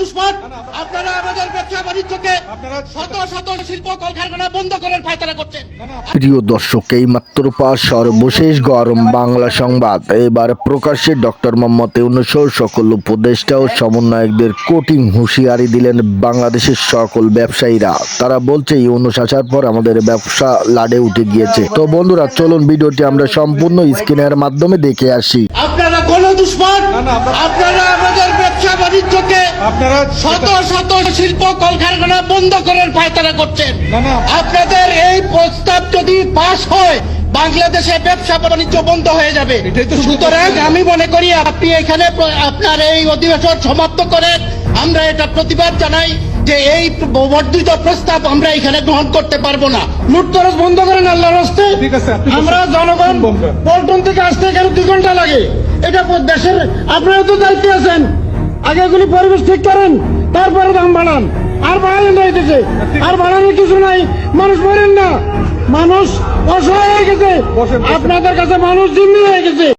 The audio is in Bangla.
দুশ্মন আপনারা আমাদের ব্যবসা বাণিজ্যকে শত শত শিল্প কলকারখানা বন্ধ করার ফায়তারা করছেন। প্রিয় দর্শক এই মাত্র পাওয়া সর্বশেষ গরম বাংলা সংবাদ। এবার প্রকাশ্যে ডক্টর মোহাম্মদ ইউনুস সকল উপদেষ্টা ও সমন্বয়কদের কঠিন হুঁশিয়ারি দিলেন বাংলাদেশের সকল ব্যবসায়ীরা। তারা বলছে ইউনুস আসার পর আমাদের ব্যবসা লাডে উঠে গিয়েছে। তো বন্ধুরা চলুন ভিডিওটি আমরা সম্পূর্ণ স্ক্রিনের মাধ্যমে দেখে আসি। আপনারা কোন দুশ্মন আপনারা বাণিজ্যকে শত শত শিল্প কলকারখানা বন্ধ করার ফায়তারা করছেন। আপনাদের এই প্রস্তাব যদি পাশ হয় বাংলাদেশে ব্যবসা বাণিজ্য বন্ধ হয়ে যাবে। সুতরাং আমি মনে করি আপনি এখানে আপনার এই অধিবেশন সমাপ্ত করেন। আমরা এটা প্রতিবাদ জানাই যে এই বর্ধিত প্রস্তাব আমরা এখানে গ্রহণ করতে পারব না। লুটতরস বন্ধ করেন আল্লাহর হস্তে? ঠিক আছে, আপনি আমরা জনগণ। পল্টন থেকে আসতে এখানে দুই ঘণ্টা লাগে। এটা দেশের আপনারা তো দায়িত্বে আছেন। আগে এগুলি পরিবেশ ঠিক করেন তারপরে দাম বাড়ান। আর বাড়ালেন না হইতেছে আর বাড়ানোর কিছু নাই। মানুষ মরেন না। মানুষ অসহায় হয়ে গেছে। আপনাদের কাছে মানুষ জিম্মি হয়ে গেছে।